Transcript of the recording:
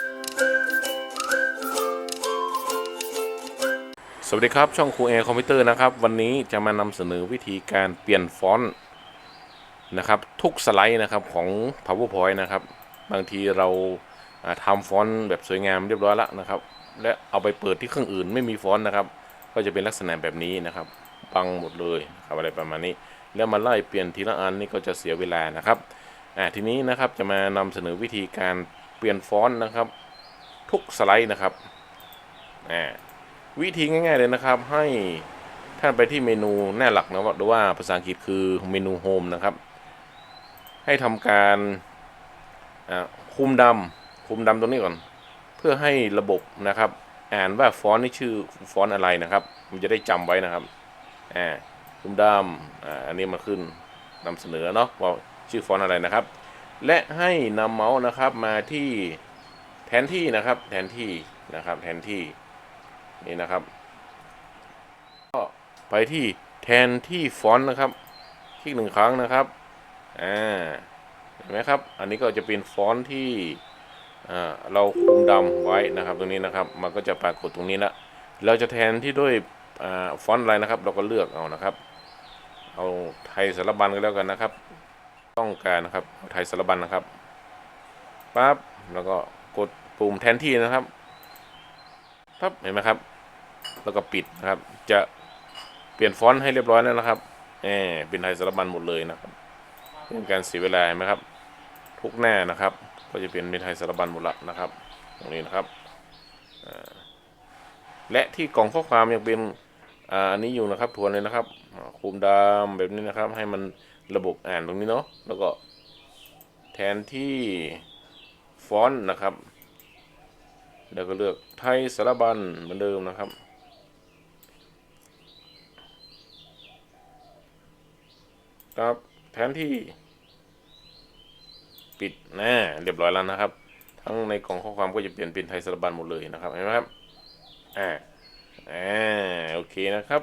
สวัสดีครับ ช่องครูเอคอมพิวเตอร์นะครับ วันนี้จะมานำเสนอวิธีการเปลี่ยนฟอนต์นะครับทุกสไลด์นะครับของ PowerPoint นะครับ บางทีเราทำฟอนต์แบบสวยงามเรียบร้อยแล้วนะครับ และเอาไปเปิดที่เครื่องอื่นไม่มีฟอนต์นะครับ ก็จะเป็นลักษณะแบบนี้นะครับบังหมดเลยครับอะไรประมาณนี้ แล้วมาไล่เปลี่ยนทีละอันนี่ก็จะเสียเวลานะครับอ่าทีนี้นะครับจะมานำเสนอวิธีการ เปลี่ยนฟอนต์นะครับ ทุกสไลด์นะครับวิธีง่ายๆเลยนะครับให้ท่านไปที่เมนูหน้าหลักนะว่าว่าภาษาอังกฤษคือเมนูโฮมนะครับ ให้ทำการคุมดำคุมดำตรงนี้ก่อน เพื่อให้ระบบนะครับ อ่านว่าฟอนต์นี่ชื่อฟอนต์อะไรนะครับ มันจะได้จำไว้นะครับคุมดำออันนี้มาขึ้นนำเสนอเนาะว่าชื่อฟอนต์อะไรนะครับ และให้นำเมาส์นะครับมาที่แทนที่นะครับแทนที่นะครับแทนที่นี่นะครับก็ไปที่แทนที่ฟอนต์นะครับ คลิกหนึ่งครั้งนะครับอ่าเห็นไหมครับ อันนี้ก็จะเป็นฟอนต์ที่เราคุมดำไว้นะครับ ตรงนี้นะครับ มันก็จะปรากฏตรงนี้ละเราจะแทนที่ด้วยฟอนต์อะไรนะครับ เราก็เลือกเอานะครับ เอาไทยสารบัญก็แล้วกันนะครับ ต้องการนะครับไทยสารบัญนะครับปั๊บแล้วก็กดปุ่มแทนที่นะครับปั๊บเห็นไหมครับ แล้วก็ปิดนะครับ จะเปลี่ยนฟอนต์ให้เรียบร้อยแล้วนะครับแหมเป็นไทยสารบัญหมดเลยนะครับเป็นการเสียเวลาเห็นไหมครับ ทุกหน้านะครับ ก็จะเปลี่ยนเป็นไทยสารบัญหมดละนะครับ ตรงนี้นะครับและที่กล่องข้อความยังเป็นอ,อันนี้อยู่นะครับทวนเลยนะครับ คุมดำแบบนี้นะครับ ให้มันระบบอ่านตรงนี้เนาะแล้วก็แทนที่ฟอนต์นะครับ แล้วก็เลือกไทยสารบัญเหมือนเดิมนะครับครับแทนที่ ปิดหน้าเรียบร้อยแล้วนะครับ ทั้งในกล่องข้อความก็จะเปลี่ยนเป็นไทยสารบัญหมดเลยนะครับเห็นไหมครับอ่าอ่าโอเคนะครับ